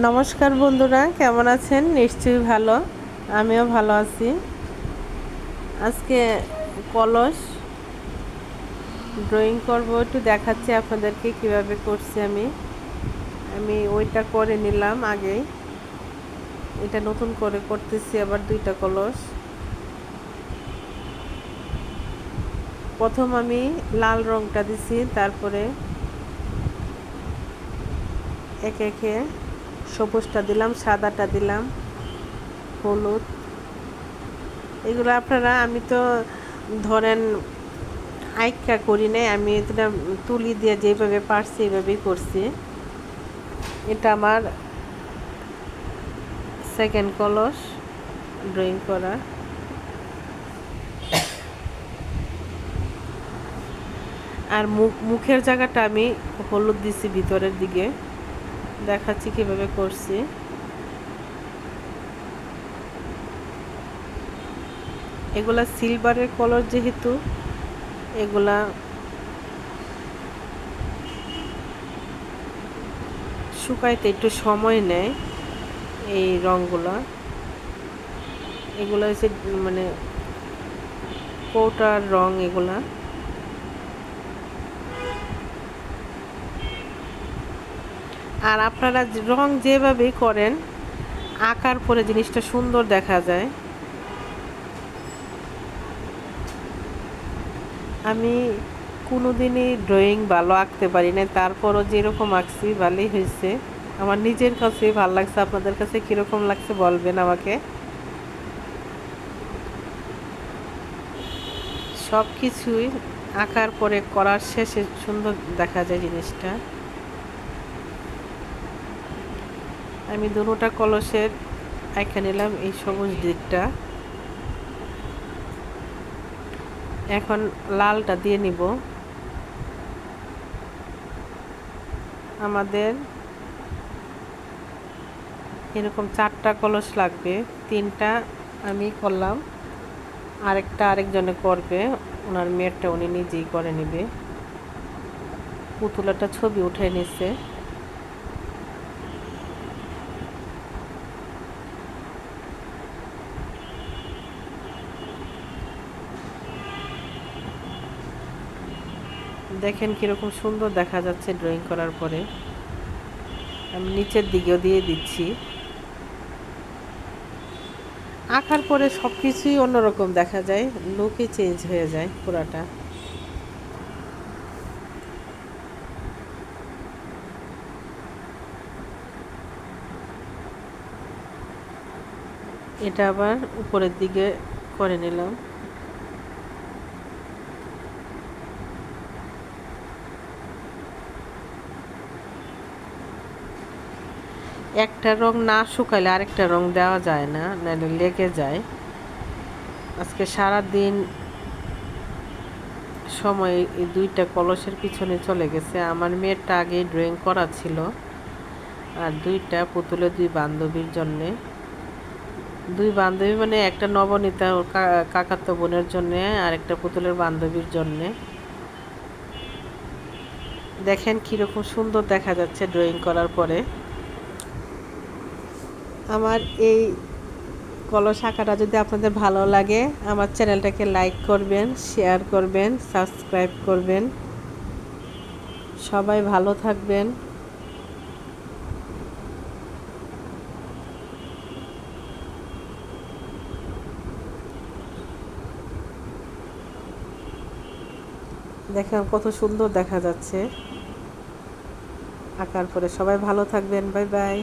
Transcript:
নমস্কার বন্ধুরা, কেমন আছেন? নিশ্চয়ই ভালো। আমিও ভালো আছি। আজকে কলস ড্রয়িং করব, একটু দেখাচ্ছি আপনাদেরকে কীভাবে করছি আমি। আমি ওইটা করে নিলাম আগেই। এটা নতুন করে করতেছি আবার দুইটা কলস। প্রথম আমি লাল রংটা দিছি, তারপরে একে একে সবুজটা দিলাম, সাদাটা দিলাম, হলুদ। এগুলো আপনারা, আমি তো ধরেন আইকা করি নাই, আমি এটা তুলি দিয়ে যেভাবে পারছি এইভাবেই করছি। এটা আমার সেকেন্ড কলস ড্রয়িং করা। আর মুখ, মুখের জায়গাটা আমি হলুদ দিছি ভিতরের দিকে। দেখাচ্ছি কীভাবে করছি। এগুলা সিলভারের কলর যেহেতু, এগুলা শুকাইতে একটু সময় নেয় এই রঙগুলা এগুলো হচ্ছে মানে কৌটার রং এগুলা। আর আপনারা রং যেভাবেই করেন, আঁকার পরে জিনিসটা সুন্দর দেখা যায়। আমি কোনো দিনই ড্রয়িং ভালো আঁকতে পারি না তারপরও যেরকম আঁকছি ভালোই হয়েছে। আমার নিজের কাছে ভালো লাগছে, আপনাদের কাছে কীরকম লাগছে বলবেন আমাকে? সব কিছুই আঁকার পরে করার শেষে সুন্দর দেখা যায় জিনিসটা। আমি দুটা কলসের একা নিলাম এই সবুজ দিকটা। এখন লালটা দিয়ে নিব। আমাদের এরকম চারটা কলস লাগবে, তিনটা আমি করলাম। আরেকটা আরেকজনে করবে, ওনার মেয়েরটা উনি নিজেই করে নেবে। পুতুলাটা ছবি উঠে নিছে। দেখেন কীরকম সুন্দর দেখা যাচ্ছে ড্রয়িং করার পরে। আমি নিচের দিকেও দিয়ে দিচ্ছি। আঁকার পরে সব কিছুই অন্যরকম দেখা যায় লুকই চেঞ্জ হয়ে যায় পুরাটা। এটা আবার উপরের দিকে করে নিলাম। একটা রং না শুকাইলে আরেকটা রং দেওয়া যায় না নাহলে লেগে যায়। আজকে সারা দিন সময় এই দুইটা কলসের পিছনে চলে গেছে। আমার মেয়েরটা আগে ড্রয়িং করা ছিল আর দুইটা পুতুলের দুই বান্ধবীর জন্যে। দুই বান্ধবী মানে একটা নবনীতা ওর কাকাতো বোনের জন্যে আর একটা পুতুলের বান্ধবীর জন্যে। দেখেন কীরকম সুন্দর দেখা যাচ্ছে ড্রয়িং করার পরে। আমার এই কলস আঁকাটা যদি আপনাদের ভালো লাগে, আমার চ্যানেলটাকে লাইক করবেন শেয়ার করবেন সাবস্ক্রাইব করবেন। সবাই ভালো থাকবেন। দেখেন কত সুন্দর দেখা যাচ্ছে। আঁকার পরে সবাই ভালো থাকবেন বাই বাই